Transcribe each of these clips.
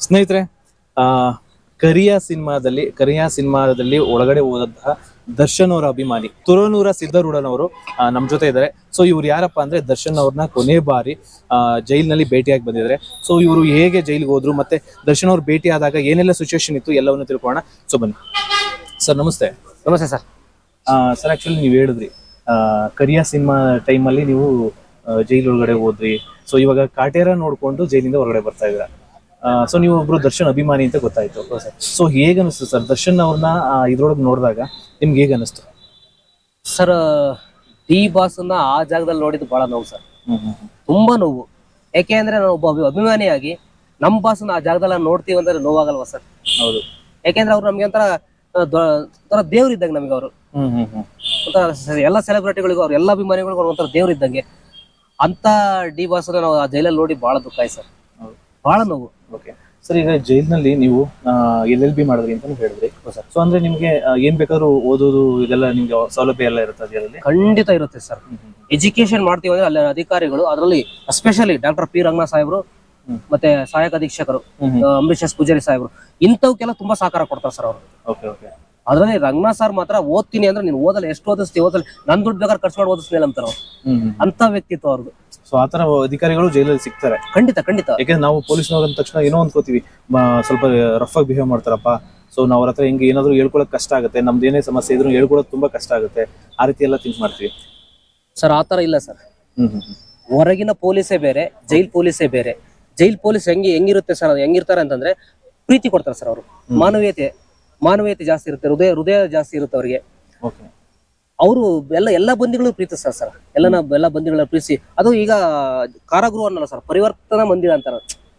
ಸ್ನೇಹಿತರೆ ಆ ಕರಿಯಾ ಸಿನಿಮಾದಲ್ಲಿ ಕರಿಯಾ ಸಿನಿಮಾದಲ್ಲಿ ಒಳಗಡೆ ಹೋದಂತಹ ದರ್ಶನ್ ಅವರ ಅಭಿಮಾನಿ ತುರನೂರ ಸಿದ್ದರೂಢನವರು ನಮ್ಮ ನಮ್ ಜೊತೆ ಇದ್ದಾರೆ. ಸೊ ಇವ್ರು ಯಾರಪ್ಪ ಅಂದ್ರೆ ದರ್ಶನ್ ಅವ್ರನ್ನ ಕೊನೆ ಬಾರಿ ಆ, ಜೈಲಿನಲ್ಲಿ ಭೇಟಿಯಾಗಿ ಬಂದಿದ್ದಾರೆ. ಸೊ ಇವರು ಹೇಗೆ ಜೈಲಿಗೆ ಹೋದ್ರು ಮತ್ತೆ ದರ್ಶನ್ ಅವ್ರು ಭೇಟಿ ಆದಾಗ ಏನೆಲ್ಲ ಸಿಚುವೇಶನ್ ಇತ್ತು ಎಲ್ಲವನ್ನು ತಿಳ್ಕೊಳ್ಳೋಣ. ಸೊ ಬನ್ನಿ. ಸರ್ ನಮಸ್ತೆ. ನಮಸ್ತೆ ಸರ್. ಸರ್ ಆಕ್ಚುಲಿ ನೀವು ಹೇಳಿದ್ರಿ ಆ, ಕರಿಯಾ ಸಿನಿಮಾ ಟೈಮಲ್ಲಿ ನೀವು ಜೈಲ್ ಒಳಗಡೆ ಹೋದ್ರಿ. ಸೊ ಇವಾಗ ಕಾಟೇರ ನೋಡ್ಕೊಂಡು ಜೈಲಿಂದ ಹೊರಗಡೆ ಬರ್ತಾ ಇದ್ದೀರಾ. ಸೊ ನೀವು ಒಬ್ರು ದರ್ಶನ್ ಅಭಿಮಾನಿ ಅಂತ ಗೊತ್ತಾಯ್ತು ಸೊ ಹೇಗೆ ಅನಿಸ್ತು ಸರ್? ದರ್ಶನ್ ಅವ್ರನ್ನ ಇದ್ರೊಳಗೆ ನೋಡಿದಾಗ ನಿಮ್ಗೆ ಹೇಗೆ ಅನಿಸ್ತು? ಸರ್ ಡಿ ಬಾಸ್ ಬಾಸ್ನ ಆ ಜಾಗದಲ್ಲಿ ನೋಡಿದ್ದು ಬಹಳ ನೋವು ಸರ್. ತುಂಬಾ ನೋವು. ಯಾಕೆ ಅಂದ್ರೆ ನಾನು ಒಬ್ಬ ಅಭಿ- ಅಭಿಮಾನಿಯಾಗಿ ನಮ್ಮ ಬಾಸ್ನ ಆ ಜಾಗದಲ್ಲಿ ನೋಡ್ತೀವಿ ಅಂದ್ರೆ ನೋವಾಗಲ್ವಾ ಸರ್? ಹೌದು. ಯಾಕೆಂದ್ರೆ ಅವ್ರು ನಮ್ಗೆ ಒಂಥರ ಒಂಥರ ದೇವ್ರು ಇದ್ದಂಗೆ ನಮಗೆ ಅವರು. ಒಂಥರ ಎಲ್ಲ ಸೆಲೆಬ್ರಿಟಿಗಳಿಗೂ ಅವ್ರ ಎಲ್ಲ ಅಭಿಮಾನಿಗಳಿಗೂ ಒಂಥರ ದೇವ್ರು ಇದ್ದಂಗೆ. ಅಂತ ಡಿ ಬಾಸ್ನ ನಾವು ಆ ಜೈಲಲ್ಲಿ ನೋಡಿ ಬಹಳ ದುಃಖ ಆಯ್ತು ಸರ್. ಬಹಳ ನೋವು. ಓಕೆ ಸರ್ ಈಗ ಜೈಲ್ನಲ್ಲಿ ನೀವು ಎಲ್ ಎಲ್ ಬಿ ಮಾಡಿದ್ರಿ ಅಂತ ಹೇಳಿದ್ರಿ. ಸೊ ಅಂದ್ರೆ ನಿಮ್ಗೆ ಏನ್ ಬೇಕಾದ್ರೂ ಓದೋದು ಇದೆಲ್ಲ ನಿಮ್ಗೆ ಸೌಲಭ್ಯ ಎಲ್ಲ ಇರುತ್ತೆ ಅದರಲ್ಲಿ ಖಂಡಿತ ಇರುತ್ತೆ ಸರ್. ಎಜುಕೇಶನ್ ಮಾಡ್ತೀವಿ ಅಂದ್ರೆ ಅಲ್ಲಿ ಅಧಿಕಾರಿಗಳು ಅದರಲ್ಲಿ ಎಸ್ಪೆಷಲಿ ಡಾಕ್ಟರ್ ಪಿ ರಂಗನಾಥ್ ಸಾಹೇಬ್ರು ಮತ್ತೆ ಸಹಾಯಕ ಅಧೀಕ್ಷಕರು ಅಂಬರೀಶ್ ಎಸ್. ಪೂಜಾರಿ ಸಾಹೇಬ್ರು ಇಂಥವಕ್ಕೆಲ್ಲ ತುಂಬಾ ಸಹಕಾರ ಕೊಡ್ತಾರೆ ಸರ್ ಅವರು. ಓಕೆ ಓಕೆ ಅದ್ರಲ್ಲಿ ರಂಗನಾಥ್ ಸರ್ ಮಾತ್ರ ಓದ್ತೀನಿ ಅಂದ್ರೆ ನೀನು ಓದಲ್ಲ ಎಷ್ಟು ಓದಿಸ್ತೀವಿ ಓದಲ್ಲ ನನ್ ದುಡ್ಡು ಬೇಕಾದ್ರೆ ಖರ್ಚು ಮಾಡಿ ಓದಿಸ್ತೀನಿ ಅಂತಾರ ಅಂತ ವ್ಯಕ್ತಿತ್ವ ಅವ್ರದ್ದು ಸೊ ಆತರ ಅಧಿಕಾರಿಗಳು ಜೈಲಲ್ಲಿ ಸಿಗ್ತಾರೆ. ಖಂಡಿತ ಖಂಡಿತ. ಯಾಕಂದ್ರೆ ನಾವು ಪೊಲೀಸ್ನವ್ರ ಅಂದ ತಕ್ಷಣ ಏನೋ ಅನ್ಕೋತೀವಿ ಮ- ಸ್ವಲ್ಪ ರಫ್ ಆಗಿ ಬಿಹೇವ್ ಮಾಡ್ತಾರಪ್ಪ. ಸೊ ನಾವು ಅವ್ರ ಹತ್ರ ಹಿಂಗೆ ಏನಾದ್ರು ಹೇಳ್ಕೊಳಕ್ ಕಷ್ಟ ಆಗುತ್ತೆ. ನಮ್ದು ಏನೇ ಸಮಸ್ಯೆ ಇದ್ರು ಹೇಳ್ಕೊಳಕ್ ತುಂಬಾ ಕಷ್ಟ ಆಗುತ್ತೆ. ಆ ರೀತಿ ಎಲ್ಲ ಥಿಂಕ್ ಮಾಡ್ತೀವಿ. ಸರ್ ಆತರ ಇಲ್ಲ ಸರ್ ಹ್ಮ್ ಹ್ಮ್ ಹ್ಮ್. ಹೊರಗಿನ ಪೊಲೀಸೇ ಬೇರೆ ಜೈಲ್ ಪೊಲೀಸೇ ಬೇರೆ. ಜೈಲ್ ಪೊಲೀಸ್ ಹೆಂಗೆ ಹೆಂಗಿರುತ್ತೆ ಸರ್ ಹೆಂಗಿರ್ತಾರೆ ಅಂತಂದ್ರೆ ಪ್ರೀತಿ ಕೊಡ್ತಾರೆ ಸರ್ ಅವರು. ಮಾನವೀಯತೆ ಮಾನವೀಯತೆ ಜಾಸ್ತಿ ಇರುತ್ತೆ ಹೃದಯ ಹೃದಯ ಜಾಸ್ತಿ ಇರುತ್ತೆ ಅವರಿಗೆ. ಓಕೆ ಅವರು ಎಲ್ಲ ಎಲ್ಲ ಬಂದಿಗಳು ಪ್ರೀತಿಸ್ತಾರೆ ಸರ್. ಎಲ್ಲ ಎಲ್ಲ ಬಂದಿಗಳನ್ನ ಪ್ರೀತಿಸಿ ಅದು ಈಗ ಕಾರಾಗೃಹ ಅನ್ನಲ್ಲ ಸರ್ ಪರಿವರ್ತನಾ ಮಂದಿರ ಅಂತಾರ.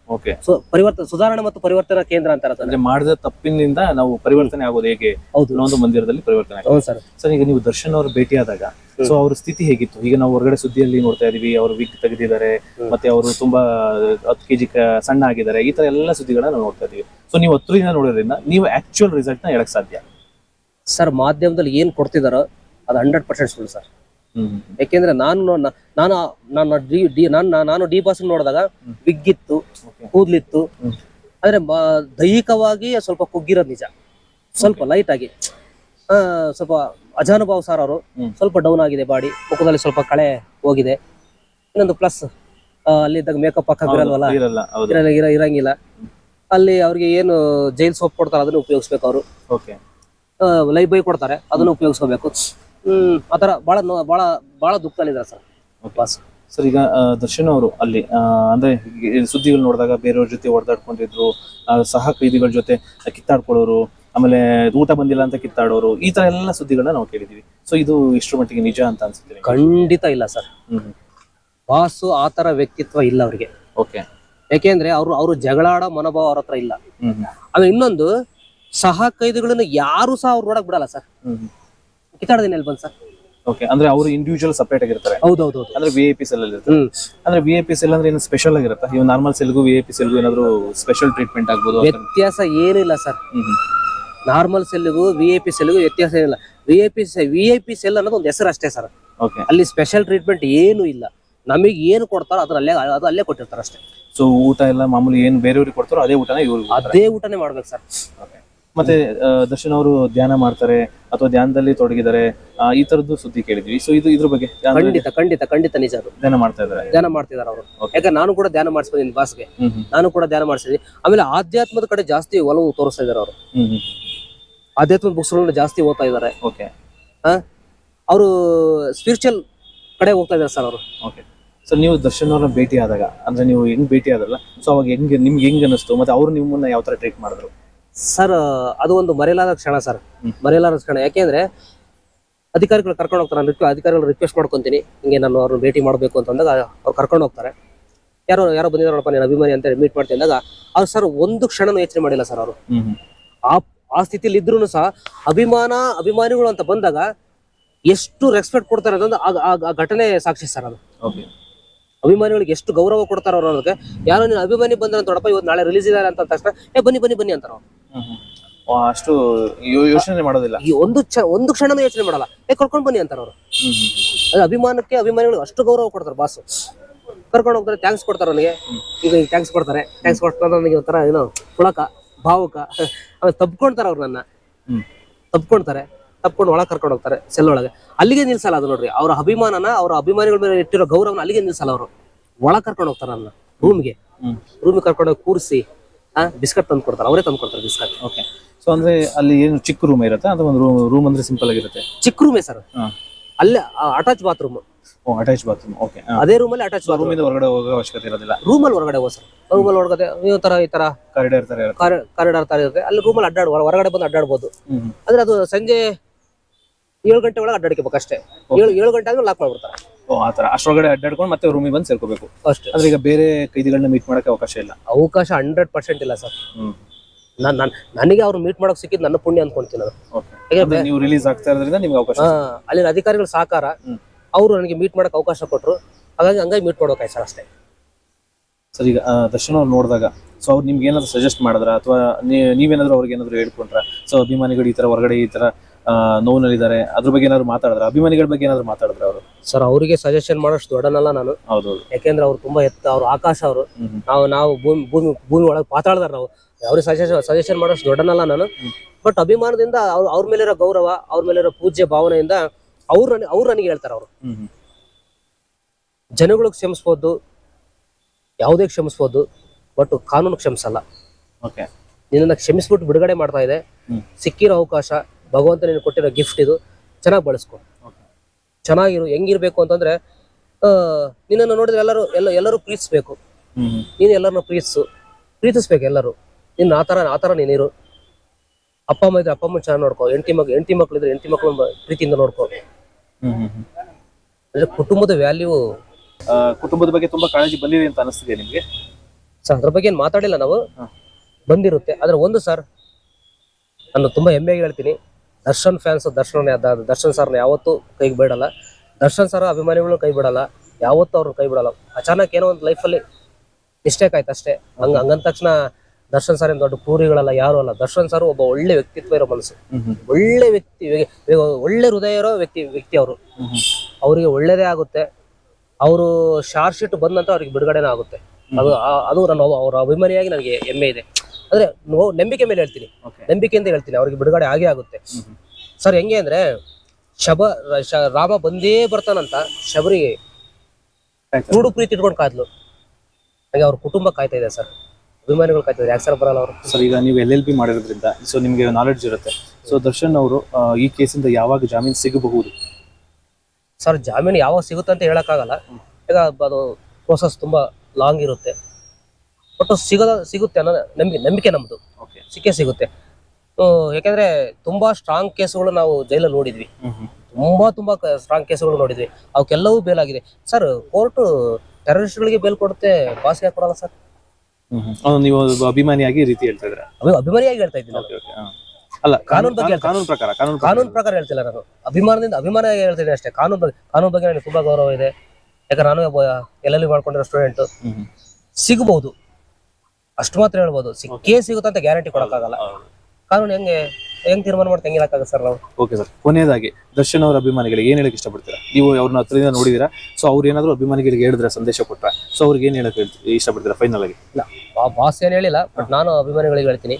ಓಕೆ. ಸೊ ಪರಿವರ್ತನೆ ಸುಧಾರಣೆ ಮತ್ತು ಪರಿವರ್ತನಾ ಕೇಂದ್ರ ಅಂತಾರ. ಅಂದ್ರೆ ಮಾಡಿದ ತಪ್ಪಿನಿಂದ ನಾವು ಪರಿವರ್ತನೆ ಆಗೋದು ಹೇಗೆ? ಹೌದು. ಒಂದು ಮಂದಿರದಲ್ಲಿ ಪರಿವರ್ತನೆ ಆಗುತ್ತೆ. ಹೌದು ಸರ್. ಸರ್ ಈಗ ನೀವು ದರ್ಶನ್ ಅವ್ರ ಆದಾಗ ಸೊ ಅವ್ರ ಸ್ಥಿತಿ ಹೇಗಿತ್ತು? ಈಗ ನಾವು ಹೊರಗಡೆ ಸುದ್ದಿಯಲ್ಲಿ ನೋಡ್ತಾ ಇದೀವಿ ಅವರು ವಿಗ್ ತೆಗೆದಿದ್ದಾರೆ ಮತ್ತೆ ಅವರು ತುಂಬಾ ಹತ್ತು ಕೆಜಿ ಸಣ್ಣ ಆಗಿದ್ದಾರೆ ಈ ತರ ಎಲ್ಲ ಸುದ್ದಿಗಳನ್ನ ನಾವು ನೋಡ್ತಾ ಇದೀವಿ. ಸೊ ನೀವು ಹತ್ತರಿಂದ ನೋಡೋದ್ರಿಂದ ನೀವು ಆಕ್ಚುಯಲ್ ರಿಸಲ್ಟ್ನ ಹೇಳಕ್ ಸಾಧ್ಯ? ಸರ್ ಮಾಧ್ಯಮದಲ್ಲಿ ಏನ್ ಕೊಡ್ತಿದಾರೋ ಅದು ಹಂಡ್ರೆಡ್ ಪರ್ಸೆಂಟ್ ಸುಳ್ಳು ಸರ್. ಯಾಕೆಂದ್ರೆ ನಾನು ನಾನು ನಾನು ಡಿ ನಾನು ನಾನು ಡಿ ಬಾಸ್ ನೋಡಿದಾಗ ಬಿಗ್ಗಿತ್ತು ಇತ್ತು ಕೂದ್ಲಿತ್ತು. ಆದ್ರೆ ದೈಹಿಕವಾಗಿ ಸ್ವಲ್ಪ ಕುಗ್ಗಿರೋದು ನಿಜ. ಸ್ವಲ್ಪ ಲೈಟ್ ಆಗಿ. ಸ್ವಲ್ಪ ಅಜಾನುಭಾವ್ ಸರ್ ಅವರು ಸ್ವಲ್ಪ ಡೌನ್ ಆಗಿದೆ ಬಾಡಿ ಮುಖದಲ್ಲಿ ಸ್ವಲ್ಪ ಕಳೆ ಹೋಗಿದೆ. ಇನ್ನೊಂದು ಪ್ಲಸ್ ಅಲ್ಲಿ ಇದ್ದಾಗ ಮೇಕಪ್ ಹಾಕಿರಲ್ವಲ್ಲ ಇರಲ್ಲ ಇರಂಗಿಲ್ಲ. ಅಲ್ಲಿ ಅವ್ರಿಗೆ ಏನು ಜೈಲ್ ಸೋಪ್ ಕೊಡ್ತಾರೆ ಅದನ್ನು ಉಪಯೋಗಿಸ್ಬೇಕು ಅವರು. ಓಕೆ ಲೈಫ್ ಬೈ ಕೊಡ್ತಾರೆ ಅದನ್ನು ಉಪಯೋಗಿಸ್ಕೋಬೇಕು. ಹ್ಮ್. ಆತರ ಬಹಳ ನೋ- ಬಹಳ ಬಹಳ ದುಃಖದಲ್ಲಿದ್ದಾರೆ ಸರ್. ವಾಪಸ್ ಸರ್ ಈಗ ಆ, ದರ್ಶನ್ ಅವರು ಅಲ್ಲಿ ಆ, ಅಂದ್ರೆ ಈ ಸುದ್ದಿಗಳು ನೋಡಿದಾಗ ಬೇರೆಯವ್ರ ಜೊತೆ ಹೊಡೆದಾಡ್ಕೊಂಡಿದ್ರು ಆ, ಸಹ ಕೈದಿಗಳ ಜೊತೆ ಕಿತ್ತಾಡ್ಕೊಳ್ಳೋರು ಆಮೇಲೆ ಊಟ ಬಂದಿಲ್ಲ ಅಂತ ಕಿತ್ತಾಡೋರು ಈ ತರ ಎಲ್ಲ ಸುದ್ದಿಗಳನ್ನ ನಾವು ಕೇಳಿದೀವಿ ಸೊ ಇದು ಇಷ್ಟರ ಮಟ್ಟಿಗೆ ನಿಜ ಅಂತ ಅನ್ಸುತ್ತೆ ನಿಮ್ಗೆ? ಖಂಡಿತ ಇಲ್ಲ ಸರ್. ಹ್ಮ್ ಬಾಸು ಆತರ ವ್ಯಕ್ತಿತ್ವ ಇಲ್ಲ ಅವ್ರಿಗೆ. ಓಕೆ. ಯಾಕೆಂದ್ರೆ ಅವರು ಅವರು ಜಗಳಾಡೋ ಮನೋಭಾವ ಅವ್ರ ಹತ್ರ ಇಲ್ಲ. ಹ್ಮ್ ಹ್ಮ್. ಆಮೇಲೆ ಇನ್ನೊಂದು ಸಹ ಕೈದಿಗಳನ್ನ ಯಾರು ಸಹ ಅವ್ರು ನೋಡಕ್ ಬಿಡಲ್ಲ ಸರ್. ಹ್ಮ್. ಎಲ್ಲಿ ಬಂದ್ ಸರ್. ಓಕೆ ಅಂದ್ರೆ ಅವರು ಇಂಡಿವಿಜುವಲ್ ಸಪರೇಟ್ ಆಗಿರ್ತಾರೆ. ಹೌದೌದು ಅಂದ್ರೆ ವಿ ಐ ಪಿ ಸೆಲ್ ಅಲ್ಲಿ ಇರ್ತಾರೆ. ಅಂದ್ರೆ ವಿ ಐ ಪಿ ಸೆಲ್ ಅಂದ್ರೆ ಏನು ಸ್ಪೆಷಲ್ ಆಗಿರುತ್ತಾ? ಇವ್ ನಾರ್ಮಲ್ ಸೆಲ್ಗೂ ವಿ ಐ ಪಿ ಸೆಲ್ಗೂ ಏನಾದ್ರು ಸ್ಪೆಷಲ್ ಟ್ರೀಟ್ಮೆಂಟ್ ಆಗ್ಬೋದು ವ್ಯತ್ಯಾಸ ಏನಿಲ್ಲ ಸರ್. ನಾರ್ಮಲ್ ಸೆಲ್ಗೂ ವಿ ಐ ಪಿ ಸೆಲ್ಗೂ ವ್ಯತ್ಯಾಸ ಏನಿಲ್ಲ. V I P V I P cell ಅನ್ನೋದು ಒಂದು ಹೆಸರು ಅಷ್ಟೇ ಸರ್. ಓಕೆ ಅಲ್ಲಿ ಸ್ಪೆಷಲ್ ಟ್ರೀಟ್ಮೆಂಟ್ ಏನು ಇಲ್ಲ. ನಮಗೆ ಏನು ಕೊಡ್ತಾರೋ ಅದ್ರ ಅಲ್ಲೇ ಅದು ಅಲ್ಲೇ ಕೊಟ್ಟಿರ್ತಾರೆ ಅಷ್ಟೇ. ಸೊ ಊಟ ಎಲ್ಲ ಮಾಮೂಲಿ ಏನ್ ಬೇರೆಯವ್ರಿಗೆ ಕೊಡ್ತಾರೋ ಅದೇ ಊಟನೇ ಇವ್ರಿಗೆ ಅದೇ ಊಟನೇ ಮಾಡ್ಬೇಕು ಸರ್. Okay. ಮತ್ತೆ ದರ್ಶನ್ ಅವರು ಧ್ಯಾನ ಮಾಡ್ತಾರೆ ಅಥವಾ ಧ್ಯಾನದಲ್ಲಿ ತೊಡಗಿದ್ದಾರೆ ಈ ತರದ್ದು ಸುದ್ದಿ ಕೇಳಿದ್ವಿ. ಸೊ ಇದು ಇದ್ರ ಬಗ್ಗೆ ಖಂಡಿತ ಖಂಡಿತ ಖಂಡಿತ ನಿಜ ಅದು ಧ್ಯಾನ ಮಾಡ್ತಾ ಇದ್ದಾರೆ. ಧ್ಯಾನ ಮಾಡ್ತಿದಾರೆ ಅವರು. ಯಾಕಂದ್ರೆ ನಾನು ಕೂಡ ಧ್ಯಾನ ಮಾಡಿಸ್ತೀನಿ ಬಾಸ್ಗೆ ನಾನು ಕೂಡ ಧ್ಯಾನ ಮಾಡಿಸಿದ್ವಿ ಆಮೇಲೆ ಆಧ್ಯಾತ್ಮದ ಕಡೆ ಜಾಸ್ತಿ ಒಲವು ತೋರಿಸ್ತಾ ಇದಾರೆ ಅವರು. ಆಧ್ಯಾತ್ಮದ ಬುಕ್ಸ್ಗಳನ್ನ ಜಾಸ್ತಿ ಓದ್ತಾ ಇದ್ದಾರೆ. ಓಕೆ ಅವರು ಸ್ಪಿರಿಚುವಲ್ ಕಡೆ ಹೋಗ್ತಾ ಇದಾರೆ ಸರ್ ಅವರು. ಓಕೆ ಸೊ ನೀವು ದರ್ಶನ್ ಅವ್ರನ್ನ ಭೇಟಿ ಆದಾಗ ಅಂದ್ರೆ ನೀವು ಹೆಂಗ್ ಭೇಟಿ ಆದಲ್ಲ ಸೊ ಅವಾಗ ಹೆಂಗ್ ನಿಮ್ಗೆ ಹೆಂಗ್ ಅನಿಸ್ತು ಮತ್ತೆ ಅವ್ರು ನಿಮ್ಮನ್ನ ಯಾವ ತರ ಟ್ರೀಟ್ ಮಾಡಿದ್ರು? ಸರ್ ಅದು ಒಂದು ಮರೆಯಲಾದ ಕ್ಷಣ ಸರ್. ಮರೆಯಲಾದ ಕ್ಷಣ. ಯಾಕೆಂದ್ರೆ ಅಧಿಕಾರಿಗಳು ಕರ್ಕೊಂಡು ಹೋಗ್ತಾರೆ. ನಾನು ರಿಕ್ವೆ ಅಧಿಕಾರಿಗಳು ರಿಕ್ವೆಸ್ಟ್ ಮಾಡ್ಕೊಂತೀನಿ. ಹಿಂಗೆ ನಾನು ಅವ್ರನ್ನ ಭೇಟಿ ಮಾಡಬೇಕು ಅಂತ ಅಂದಾಗ ಅವ್ರು ಕರ್ಕೊಂಡು ಹೋಗ್ತಾರೆ. ಯಾರೋ ಯಾರೋ ಬಂದಿದ್ದಾರಪ್ಪ ನೀನು ಅಭಿಮಾನಿ ಅಂತ ಮೀಟ್ ಮಾಡ್ತೀನಿ ಅಂದಾಗ ಅವ್ರು ಸರ್ ಒಂದು ಕ್ಷಣನೂ ಯೋಚನೆ ಮಾಡಿಲ್ಲ ಸರ್ ಅವರು. ಆ ಆ ಸ್ಥಿತಿಲಿ ಇದ್ರು ಸಹ ಅಭಿಮಾನ ಅಭಿಮಾನಿಗಳು ಅಂತ ಬಂದಾಗ ಎಷ್ಟು ರೆಸ್ಪೆಕ್ಟ್ ಕೊಡ್ತಾರೆ ಅಂತಂದ್ರೆ ಆ- ಘಟನೆ ಸಾಕ್ಷಿ ಸರ್ ಅದು. ಓಕೆ ಅಭಿಮಾನಿಗಳಿಗೆ ಎಷ್ಟು ಗೌರವ ಕೊಡ್ತಾರ ಅವ್ರು ಅನ್ನೋದಕ್ಕೆ ಯಾರೋ ನೀನು ಅಭಿಮಾನಿ ಬಂದ್ರೆ ನೋಡಪ್ಪ ಇವತ್ತು ನಾಳೆ ರಿಲೀಸ್ ಇದ್ದಾರೆ ಅಂತ ತಕ್ಷಣ ಏ ಬನ್ನಿ ಬನ್ನಿ ಬನ್ನಿ ಅಂತಾರ ಅಷ್ಟು ಯೋಚನೆ ಮಾಡೋದಿಲ್ಲ. ಈ ಒಂದು ಕ್ಷ ಒಂದು ಕ್ಷಣನೂ ಯೋಚನೆ ಮಾಡಲ್ಲ. ಏ ಕರ್ಕೊಂಡು ಬನ್ನಿ ಅಂತಾರ ಅವರು. ಅದು ಅಭಿಮಾನಕ್ಕೆ ಅಭಿಮಾನಿಗಳು ಅಷ್ಟು ಗೌರವ ಕೊಡ್ತಾರೆ ಬಾಸು ಕರ್ಕೊಂಡು ಹೋಗ್ತಾರೆ ಥ್ಯಾಂಕ್ಸ್ ಕೊಡ್ತಾರೆ ನನಗೆ ಈಗ ಈಗ ಥ್ಯಾಂಕ್ಸ್ ಕೊಡ್ತಾರೆ. ಥ್ಯಾಂಕ್ಸ್ ಕೊಡ್ತಾರೆ ನನಗೆ ಒಂಥರ ಏನೋ ಪುಳಕ ಭಾವುಕ. ಆಮೇಲೆ ತಬ್ಕೊಳ್ತಾರೆ ಅವ್ರು ನನ್ನ. ಹ್ಮ್. ತಪ್ಕೊಳ್ತಾರೆ ತಪ್ಕೊಂಡು ಒಳಗೆ ಕರ್ಕೊಂಡು ಹೋಗ್ತಾರೆ ಸೆಲ್ ಒಳಗೆ. ಅಲ್ಲಿಗೆ ನಿಲ್ಸಲ್ಲ ಅದು ನೋಡ್ರಿ. ಅವ್ರ ಅಭಿಮಾನನ ಅವ್ರ ಅಭಿಮಾನಿಗಳ ಮೇಲೆ ಇಟ್ಟಿರೋ ಗೌರವನ ಅಲ್ಲಿಗೆ ನಿಲ್ಸಲ್ಲ ಅವರು. ಒಳಗೆ ಕರ್ಕೊಂಡು ಹೋಗ್ತಾರೆ ನನ್ನ. ರೂಮ್ಗೆ ರೂಮಿಗೆ ಕರ್ಕೊಂಡು ಕೂರಿಸಿ. ಬಿಸ್ಕಟ್ ತಂದು ಕೊಡ್ತಾರೆ. ಅವರೇ ತಂದು ಕೊಡ್ತಾರೆ ಬಿಸ್ಕಟ್. ಓಕೆ. ಸೊ ಅಂದ್ರೆ ಅಲ್ಲಿ ಏನು ಚಿಕ್ಕ ರೂಮ್ ಇರುತ್ತೆ ಅಥವಾ ಒಂದು ರೂಮ್ ರೂಮ್ ಅಂದ್ರೆ ಸಿಂಪಲ್ ಆಗಿರುತ್ತೆ? ಚಿಕ್ಕ ರೂಮೇ ಸರ್ ಅಲ್ಲೇ attach bathroom oh attach bathroom okay ಅದೇ ರೂಮಲ್ಲಿ ಅಟ್ಯಾಚ್ ಬಾತ್ರೂಮ್ ರೂಮಿಂದ ಹೊರಗಡೆ ಹೋಗೋ ಅವಶ್ಯಕತೆ ಇರೋದಿಲ್ಲ? ರೂಮಲ್ಲಿ ಹೊರಗಡೆ ಹೋಗ ಸರ್ ರೂಮಲ್ಲಿ ಹೊರಗಡೆ ಈ ತರ ಈ ತರ ಕಾರಿಡಾರ್ ತರ ಕಾರಿಡಾರ್ ತರ ಇರುತ್ತೆ. ಅಲ್ಲಿ ರೂಮಲ್ಲಿ ಅಡ್ಡಾಡ್ ಹೊರಗಡೆ ಬಂದು ಅಡ್ಡಾಡ್ಬೋದು. ಅಂದ್ರೆ ಅದು ಸಂಜೆ ಏಳು ಗಂಟೆ ಒಳಗೆ ಅಡ್ಡಾಡ್ಕೋಬೇಕು ಅಷ್ಟೇ ಏಳು ಏಳು ಗಂಟೆ ಆದ್ರೂ ಲಾಕ್ ಮಾಡ್ಬಿಡ್ತಾರೆ. ಓ ಆ ಅಷ್ಟೊಳಗಡೆ ಅಡ್ಡಾಡ್ಕೊಂಡು ಮತ್ತೆ ರೂಮಿಗೆ ಬಂದು ಸೇರ್ಕೋಬೇಕು. ಅಷ್ಟೇ. ಆದ್ರೆ ಈಗ ಬೇರೆ ಕೈದಿಗಳನ್ನ ಮೀಟ್ ಮಾಡಕ್ಕೆ ಅವಕಾಶ ಇಲ್ಲ. ಅವಕಾಶ ಹಂಡ್ರೆಡ್ ಪರ್ಸೆಂಟ್ ಇಲ್ಲ ಸರ್. ಹ್ಮ್. ನಾನು ನಾನು ನನಗೆ ಅವ್ರು ಮೀಟ್ ಮಾಡೋಕೆ ಸಿಕ್ಕಿದ್ ನನ್ನ ಪುಣ್ಯ ಅನ್ಕೊಂತೀನಿ ಯಾಕಂದ್ರೆ ನೀವು ರಿಲೀಸ್ ಆಗ್ತಾ ಇರೋದ್ರಿಂದ ನಿಮ್ಗೆ ಅವಕಾಶ ಅಲ್ಲಿನ ಅಧಿಕಾರಿಗಳ ಸಹಕಾರ. ಅವರು ನನಗೆ ಮೀಟ್ ಮಾಡೋಕೆ ಅವಕಾಶ ಕೊಟ್ಟರು ಹಾಗಾಗಿ ಹಂಗಾಗಿ ಮೀಟ್ ಮಾಡೋಕೆ ಸರ್ ಅಷ್ಟೇ. ಸರ್ ಈಗ ದರ್ಶನ ದರ್ಶನ್ ಅವ್ರು ನೋಡಿದಾಗ ಸೊ ಅವ್ರು ನಿಮ್ಗೆ ಏನಾದ್ರು ಸಜೆಸ್ಟ್ ಮಾಡಿದ್ರ? ಅಥವಾ ನೀವೇನಾದ್ರು ಅವ್ರಿಗೆ ಏನಾದ್ರು ಹೇಳ್ಕೊಂಡ್ರ? ಸೊ ಅಭಿಮಾನಿಗಳು ಈ ತರ ಹೊರಗಡೆ ಈ ತರ ನೋವಿನಲ್ಲಿದ್ದಾರೆ. ಅದ್ರ ಬಗ್ಗೆ ಏನಾದ್ರು ಮಾತಾಡಿದ್ರ? ಅಭಿಮಾನಿಗಳ ಬಗ್ಗೆ ಏನಾದ್ರು ಮಾತಾಡಿದ್ರೆ ಅವರು? ಸರ್ ಅವರಿಗೆ ಸಜೆಷನ್ ಮಾಡೋಷ್ಟು ದೊಡ್ಡನಲ್ಲ ನಾನು. ಹೌದು ಯಾಕೆಂದ್ರೆ ಅವ್ರು ತುಂಬಾ ಎತ್ತ ಅವ್ರ ಆಕಾಶ ಅವರು. ನಾವು ನಾವು ಭೂಮಿ ಭೂಮಿ ಭೂಮಿ ಒಳಗೆ ಪಾತಾಳದಾರ ನಾವು. ಅವ್ರಿಗೆ ಸಜೆಷನ್ ಸಜೆಷನ್ ಮಾಡೋಷ್ಟು ದೊಡ್ಡನಲ್ಲ ನಾನು. ಬಟ್ ಅಭಿಮಾನದಿಂದ ಅವ್ರ ಅವ್ರ ಮೇಲಿರೋ ಗೌರವ ಅವ್ರ ಮೇಲಿರೋ ಪೂಜ್ಯ ಭಾವನೆಯಿಂದ ಅವ್ರು ಅವ್ರು ನನಗೆ ಹೇಳ್ತಾರೆ ಅವರು. ಜನಗಳಿಗೆ ಕ್ಷಮಿಸ್ಬೋದು ಯಾವುದೇ ಕ್ಷಮಿಸ್ಬೋದು ಬಟ್ ಕಾನೂನು ಕ್ಷಮಿಸಲ್ಲ. ಓಕೆ ನಿನ್ನನ್ನು ಕ್ಷಮಿಸ್ಬಿಟ್ಟು ಬಿಡುಗಡೆ ಮಾಡ್ತಾ ಇದೆ. ಸಿಕ್ಕಿರೋ ಅವಕಾಶ ಭಗವಂತ ನೀನು ಕೊಟ್ಟಿರೋ ಗಿಫ್ಟ್ ಇದು. ಚೆನ್ನಾಗಿ ಬಳಸ್ಕೊ. ಚೆನ್ನಾಗಿರು ಹೆಂಗಿರ್ಬೇಕು ಅಂತಂದ್ರೆ ನಿನ್ನನ್ನು ನೋಡಿದ್ರೆ ಎಲ್ಲರೂ ಎಲ್ಲ ಎಲ್ಲರೂ ಪ್ರೀತಿಸ್ಬೇಕು. ನೀನು ಎಲ್ಲರನ್ನ ಪ್ರೀತಿಸು. ಪ್ರೀತಿಸ್ಬೇಕು ಎಲ್ಲರೂ. ನಿನ್ನ ಆ ಥರ ಆ ಥರ ನೀನಿರು ಅಪ್ಪ ಅಮ್ಮ ಇದ್ರೆ ಅಪ್ಪ ಅಮ್ಮ ಚೆನ್ನಾಗಿ ನೋಡ್ಕೊ. ಹೆಂಡತಿ ಮಕ್ಳು ಹೆಂಡತಿ ಮಕ್ಳು ಇದ್ರೆ ಹೆಂಡತಿ ಮಕ್ಳು ಪ್ರೀತಿಯಿಂದ ನೋಡ್ಕೊ. ಅಂದ್ರೆ ಕುಟುಂಬದ ವ್ಯಾಲ್ಯೂ ಕುಟುಂಬದ ಬಗ್ಗೆ ತುಂಬಾ ಕಾಳಜಿ ಬಂದಿದೆ ಅಂತ ಅನಿಸ್ತಿದೆ ನಿಮ್ಗೆ? ಸರ್ ಅದ್ರ ಬಗ್ಗೆ ಏನು ಮಾತಾಡಿಲ್ಲ ನಾವು. ಬಂದಿರುತ್ತೆ. ಆದ್ರೆ ಒಂದು ಸರ್ ನಾನು ತುಂಬಾ ಹೆಮ್ಮೆಗೆ ಹೇಳ್ತೀನಿ. ದರ್ಶನ್ ಫ್ಯಾನ್ಸ್ ದರ್ಶನ್ ದರ್ಶನ್ ಸರ್ನ ಯಾವತ್ತೂ ಕೈಗೆ ಬಿಡಲ್ಲ. ದರ್ಶನ್ ಸರ್ ಅಭಿಮಾನಿಗಳು ಕೈ ಬಿಡಲ್ಲ. ಯಾವತ್ತೂ ಅವ್ರನ್ನ ಕೈ ಬಿಡಲ್ಲ. ಅಚಾನಕ್ ಏನೋ ಒಂದು ಲೈಫಲ್ಲಿ ಮಿಸ್ಟೇಕ್ ಆಯ್ತು ಅಷ್ಟೇ. ಹಂಗ ಹಂಗಂದ ತಕ್ಷಣ ದರ್ಶನ್ ಸರ್ ಏನ್ ದೊಡ್ಡ ಪೂರಿಗಳಲ್ಲ ಯಾರು ಅಲ್ಲ. ದರ್ಶನ್ ಸರ್ ಒಬ್ಬ ಒಳ್ಳೆ ವ್ಯಕ್ತಿತ್ವ ಇರೋ ಮನಸ್ಸು. ಒಳ್ಳೆ ವ್ಯಕ್ತಿ ವ್ಯ- ವ್ಯ- ಒಳ್ಳೆ ಹೃದಯ ಇರೋ ವ್ಯಕ್ತಿ ವ್ಯಕ್ತಿ ಅವರು. ಅವರಿಗೆ ಒಳ್ಳೇದೇ ಆಗುತ್ತೆ. ಅವರು ಶಾರ್ಟ್ ಶೀಟ್ ಬಂದಂತ ನಂತರ ಅವ್ರಿಗೆ ಬಿಡುಗಡೆನೇ ಆಗುತ್ತೆ. ಅದು ಅದು ನನ್ನ ಅವರ ಅಭಿಮಾನಿಯಾಗಿ ನನಗೆ ಹೆಮ್ಮೆ ಇದೆ. ಅಂದ್ರೆ ನಂಬಿಕೆ ಮೇಲೆ ಹೇಳ್ತೀನಿ. ಓಕೆ ನಂಬಿಕೆಯಿಂದ ಹೇಳ್ತೀನಿ ಅವ್ರಿಗೆ ಬಿಡುಗಡೆ ಆಗೇ ಆಗುತ್ತೆ. ಸರ್ ಹೆಂಗೆ ಅಂದ್ರೆ ಶಬ ರಾಮ ಬಂದೇ ಬರ್ತಾನಂತ ಶಬರಿಗೆ ಆಯ್ತು. ಕೂಡು ಪ್ರೀತಿ ಇಟ್ಕೊಂಡು ಕಾದ್ಲು. ಹಾಗೆ ಅವ್ರ ಕುಟುಂಬ ಕಾಯ್ತಾ ಇದೆ ಸರ್. ಅಭಿಮಾನಿಗಳು ಕಾಯ್ತಾ ಇದೆ ಯಾಕೆ ಸರ್ ಬರಲ್ಲ ಅವರು? ಸರ್ ಈಗ ನೀವು ಎಲ್ ಎಲ್ ಬಿ ಮಾಡಿರೋದ್ರಿಂದ ಸೊ ನಿಮಗೆ ನಾಲೆಡ್ಜ್ ಇರುತ್ತೆ. ಸೊ ದರ್ಶನ್ ಅವರು ಈ ಕೇಸಿಂದ ಯಾವಾಗ ಜಾಮೀನು ಸಿಗಬಹುದು? ಸರ್ ಜಾಮೀನು ಯಾವಾಗ ಸಿಗುತ್ತೆ ಅಂತ ಹೇಳಕ್ಕಾಗಲ್ಲ. ಈಗ ಅದು ಪ್ರೋಸೆಸ್ ತುಂಬಾ ಲಾಂಗ್ ಇರುತ್ತೆ. ಬಟ್ ಸಿಗೋದ ಸಿಗುತ್ತೆ ಅನ್ನೋ ನಂಬಿಕೆ ನಂಬಿಕೆ ನಮ್ದು. ಓಕೆ ಸಿಕ್ಕೇ ಸಿಗುತ್ತೆ. ಯಾಕಂದ್ರೆ ತುಂಬಾ ಸ್ಟ್ರಾಂಗ್ ಕೇಸುಗಳು ನಾವು ಜೈಲಲ್ಲಿ ನೋಡಿದ್ವಿ. ತುಂಬಾ ತುಂಬಾ ಸ್ಟ್ರಾಂಗ್ ಕೇಸುಗಳು ನೋಡಿದ್ವಿ. ಅವಕ್ಕೆಲ್ಲವೂ ಬೇಲ್ ಆಗಿದೆ ಸರ್ ಕೋರ್ಟ್ ಟೆರರಿಸ್ಟ್ಗಳಿಗೆ ಬೇಲ್ ಕೊಡುತ್ತೆ ಪಾಸ್ ಯಾಕೆ ಕೊಡಲ್ಲ ಸರ್. ನೀವು ಅಭಿಮಾನಿಯಾಗಿ ರೀತಿ ಹೇಳ್ತಾ ಇದ್ರೆ ಅಭಿ ಅಭಿಮಾನಿಯಾಗಿ ಹೇಳ್ತಾ ಇದ್ದೀನಿ. ಅಲ್ಲ ಕಾನೂನು ಬಗ್ಗೆ ಕಾನೂನು ಪ್ರಕಾರ ಕಾನೂನು ಕಾನೂನು ಪ್ರಕಾರ ಹೇಳ್ತಿಲ್ಲ ನಾನು. ಅಭಿಮಾನದಿಂದ ಅಭಿಮಾನಿಯಾಗಿ ಹೇಳ್ತೀನಿ ಅಷ್ಟೇ. ಕಾನೂನು ಬಗ್ಗೆ ಕಾನೂನು ಬಗ್ಗೆ ನನಗೆ ತುಂಬಾ ಗೌರವ ಇದೆ. ಯಾಕಂದ್ರೆ ನಾನು ಎಲ್ಲೆಲ್ಲಿ ಮಾಡ್ಕೊಂಡಿರೋ ಸ್ಟೂಡೆಂಟ್. ಸಿಗಬಹುದು ಅಷ್ಟು ಮಾತ್ರ ಹೇಳ್ಬೋದು. ಸಿಕ್ಕೇ ಸಿಗುತ್ತೆ ಅಂತ ಗ್ಯಾರಂಟಿ ಕೊಡಕ್ಕಾಗಲ್ಲ. ಕಾನೂನು ಹೆಂಗೆ ಹೆಂಗ್ ತೀರ್ಮಾನ ಹೇಳಕ್ಕಾಗಲ್ಲ ಸರ್ ನಾವು? ಓಕೆ ಸರ್ ಕೊನೆಯದಾಗಿ ದರ್ಶನ್ ಅವರ ಅಭಿಮಾನಿಗಳಿಗೆ ಏನ್ ಹೇಳಕ್ ಇಷ್ಟಪಡ್ತೀರಾ? ನೀವು ಅವ್ರನ್ನ ಹತ್ರದಿಂದ ನೋಡಿದೀರಾ? ಸೊ ಅವ್ರು ಏನಾದ್ರು ಅಭಿಮಾನಿಗಳಿಗೆ ಹೇಳಿದ್ರೆ ಸಂದೇಶ ಕೊಟ್ರ? ಸೊ ಅವ್ರಿಗೆ ಏನ್ ಹೇಳಕ್ ಇಷ್ಟಪಡ್ತೀರಾ ಫೈನಲ್ ಆಗಿ? ಇಲ್ಲ ಬಾಸ್ ಏನ್ ಹೇಳಿಲ್ಲ ಬಟ್ ನಾನು ಅಭಿಮಾನಿಗಳಿಗೆ ಹೇಳ್ತೀನಿ.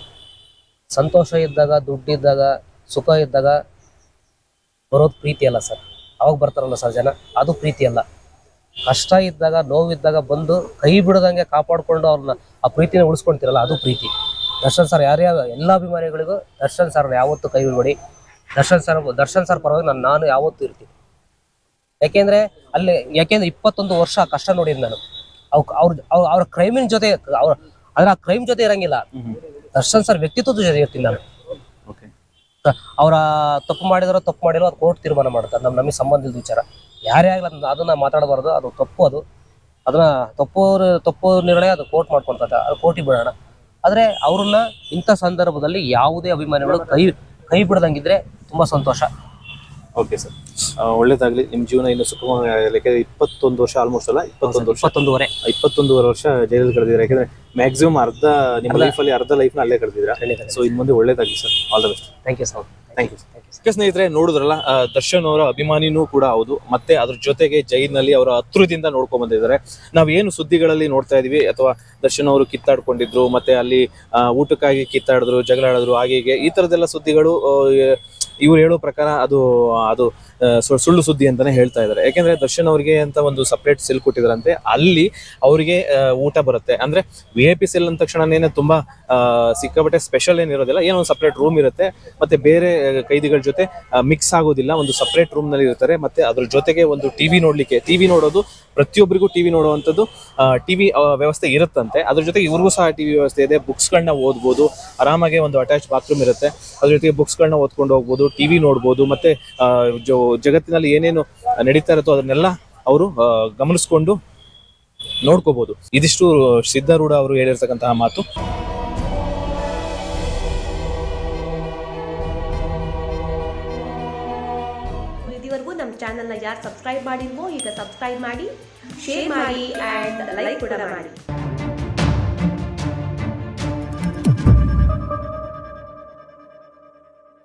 ಸಂತೋಷ ಇದ್ದಾಗ ದುಡ್ಡು ಇದ್ದಾಗ ಸುಖ ಇದ್ದಾಗ ಬರೋದು ಪ್ರೀತಿ ಅಲ್ಲ ಸರ್. ಅವಾಗ ಬರ್ತಾರಲ್ಲ ಸರ್ ಜನ ಅದು ಪ್ರೀತಿ ಅಲ್ಲ. ಕಷ್ಟ ಇದ್ದಾಗ ನೋವಿದ್ದಾಗ ಬಂದು ಕೈ ಬಿಡದಂಗೆ ಕಾಪಾಡಿಕೊಂಡು ಅವ್ರನ್ನ ಆ ಪ್ರೀತಿನ ಉಳಿಸ್ಕೊಂತೀರಲ್ಲ ಅದು ಪ್ರೀತಿ. ದರ್ಶನ್ ಸರ್ ಯಾರ್ಯಾವ ಎಲ್ಲ ಅಭಿಮಾನಿಗಳಿಗೂ ದರ್ಶನ್ ಸರ್ ಯಾವತ್ತೂ ಕೈ ಬಿಡಬೇಡಿ. ದರ್ಶನ್ ಸರ್ ದರ್ಶನ್ ಸರ್ ಪರವಾಗಿ ನಾನು ನಾನು ಯಾವತ್ತೂ ಇರ್ತೀನಿ. ಯಾಕೆಂದ್ರೆ ಅಲ್ಲಿ ಯಾಕೆಂದ್ರೆ ಇಪ್ಪತ್ತೊಂದು ವರ್ಷ ಕಷ್ಟ ನೋಡಿದ್ ನಾನು. ಅವ್ರ ಅವ್ರ ಕ್ರೈಮಿನ ಜೊತೆ ಅವ್ರ ಅದ್ರ ಆ ಕ್ರೈಮ್ ಜೊತೆ ಇರಂಗಿಲ್ಲ. ದರ್ಶನ್ ಸರ್ ವ್ಯಕ್ತಿತ್ವದ ಜೊತೆ ಇರ್ತೀನಿ ನಾನು. ಅವರ ತಪ್ಪು ಮಾಡಿದಾರೋ ತಪ್ಪು ಮಾಡಿರೋ ಅದು ಕೋರ್ಟ್ ತೀರ್ಮಾನ ಮಾಡ್ತಾರೆ ನಮ್ಮ ನಮಗೆ ಸಂಬಂಧ ವಿಚಾರ. ಯಾರೇ ಅದನ್ನ- ಅದನ್ನ ಮಾತಾಡಬಾರ್ದು, ಅದು ತಪ್ಪು ಅದು. ಅದನ್ನ ತಪ್ಪು ತಪ್ಪು ನಿರ್ಣಯ ಅದು ಕೋರ್ಟ್ ಮಾಡ್ಕೊಂತದ ಅದು ಕೋರ್ಟಿಗೆ ಬಿಡೋಣ. ಆದರೆ ಅವ್ರನ್ನ ಇಂಥ ಸಂದರ್ಭದಲ್ಲಿ ಯಾವುದೇ ಅಭಿಮಾನಿಗಳು ಕೈ ಕೈ ಬಿಡದಂಗಿದ್ರೆ ತುಂಬಾ ಸಂತೋಷ. ಓಕೆ ಸರ್ ಒಳ್ಳೇದಾಗ್ಲಿ. ನಿಮ್ ಜೀವನ ಇನ್ನು ಸುಖವಾಗಿ ಇಪ್ಪತ್ತೊಂದು ವರ್ಷ ಆಲ್ಮೋಸ್ಟ್ ಅಲ್ಲ? ಇಪ್ಪತ್ತೊಂದು ವರ್ಷ. ಇಪ್ಪತ್ತೊಂದುವರೆ. ಇಪ್ಪತ್ತೊಂದೂವರೆ ವರ್ಷ ಜೈಲಲ್ಲಿ ಕಳೆದಿದ್ರೆ ಯಾಕಂದ್ರೆ ಮ್ಯಾಕ್ಸಿಮಮ್ ಅರ್ಧ ನಿಮ್ಮ ಲೈಫಲ್ಲಿ ಅರ್ಧ ಲೈಫ್ನ ಅಲ್ಲೇ ಕಳೆದಿದ್ದೀರಾ ಸೊ ಇನ್ ಮುಂದೆ ಒಳ್ಳೇದಾಗ್ಲಿ sir all the best thank you sir thank you okay ಸ್ನೇಹಿತರೆ ನೋಡಿದ್ರಲ್ಲ ದರ್ಶನ್ ಅವರ ಅಭಿಮಾನಿನೂ ಕೂಡ ಹೌದು. ಮತ್ತೆ ಅದ್ರ ಜೊತೆಗೆ ಜೈಲಿನಲ್ಲಿ ಅವರ ಹತ್ರದಿಂದ ನೋಡ್ಕೊಂಡ್ ಬಂದಿದ್ದಾರೆ. ನಾವ್ ಏನು ಸುದ್ದಿಗಳಲ್ಲಿ ನೋಡ್ತಾ ಇದೀವಿ ಅಥವಾ ದರ್ಶನ್ ಅವರು ಕಿತ್ತಾಡ್ಕೊಂಡಿದ್ರು ಮತ್ತೆ ಅಲ್ಲಿ ಊಟಕ್ಕಾಗಿ ಕಿತ್ತಾಡಿದ್ರು ಜಗಳಾಡಿದ್ರು ಹಾಗೆ ಹೀಗೆ ಈ ತರದೆಲ್ಲ ಸುದ್ದಿಗಳು ಇವ್ರು ಹೇಳೋ ಪ್ರಕಾರ ಅದು ಅದು ಸುಳ್ಳು ಸುದ್ದಿ ಅಂತಾನೆ ಹೇಳ್ತಾ ಇದ್ದಾರೆ. ಯಾಕೆಂದ್ರೆ ದರ್ಶನ್ ಅವರಿಗೆ ಅಂತ ಒಂದು ಸಪ್ರೇಟ್ ಸೆಲ್ ಕೊಟ್ಟಿದ್ರಂತೆ ಅಲ್ಲಿ ಅವರಿಗೆ ಊಟ ಬರುತ್ತೆ. ಅಂದ್ರೆ ವಿ ಐ ಪಿ ಸೆಲ್ ಅಂದ ತಕ್ಷಣನೇ ತುಂಬಾ ಸಿಕ್ಕಾಪಟ್ಟೆ ಸ್ಪೆಷಲ್ ಏನಿರೋದಿಲ್ಲ. ಏನೋ ಒಂದು ಸಪ್ರೇಟ್ ರೂಮ್ ಇರುತ್ತೆ. ಮತ್ತೆ ಬೇರೆ ಕೈದಿಗಳ ಜೊತೆ ಮಿಕ್ಸ್ ಆಗೋದಿಲ್ಲ. ಒಂದು ಸಪ್ರೇಟ್ ರೂಮ್ನಲ್ಲಿ ಇರ್ತಾರೆ. ಮತ್ತೆ ಅದ್ರ ಜೊತೆಗೆ ಒಂದು ಟಿವಿ ನೋಡ್ಲಿಕ್ಕೆ ಟಿವಿ ನೋಡೋದು ಪ್ರತಿಯೊಬ್ಬರಿಗೂ ಟಿವಿ ನೋಡುವಂಥದ್ದು ಟಿವಿ ವ್ಯವಸ್ಥೆ ಇರುತ್ತಂತೆ. ಅದ್ರ ಜೊತೆಗೆ ಇವ್ರಿಗೂ ಸಹ ಟಿವಿ ವ್ಯವಸ್ಥೆ ಇದೆ. ಬುಕ್ಸ್ಗಳನ್ನ ಓದ್ಬೋದು. ಆರಾಮಾಗಿ ಒಂದು ಅಟ್ಯಾಚ್ ಬಾತ್ರೂಮ್ ಇರುತ್ತೆ. ಅದ್ರ ಜೊತೆಗೆ ಬುಕ್ಸ್ಗಳನ್ನ ಓದ್ಕೊಂಡು ಹೋಗ್ಬೋದು ಟಿವಿ ನೋಡ್ಬೋದು. ಮತ್ತೆ ಜಗತ್ತಿನಲ್ಲಿ ಏನೇನು ನಡೀತಾ ಇರುತ್ತೋ ಅದನ್ನೆಲ್ಲ ಅವರು ಗಮನಿಸ್ಕೊಂಡು ನೋಡ್ಕೋಬಹುದು ಇದಿಷ್ಟು ಸಿದ್ಧಾರೂಢ ಅವರು ಹೇಳಿರ್ತಕ್ಕಂತಹ ಮಾತು. ಇದುವರೆಗೂ ನಮ್ಮ ಚಾನೆಲ್ನ ಯಾರು ಸಬ್ಸ್ಕ್ರೈಬ್ ಮಾಡಿಲ್ವೋ, ಈಗ ಸಬ್ಸ್ಕ್ರೈಬ್ ಮಾಡಿ ಶೇರ್ ಮಾಡಿ ಆ್ಯಂಡ್ ಲೈಕ್ ಕೂಡ ಮಾಡಿ.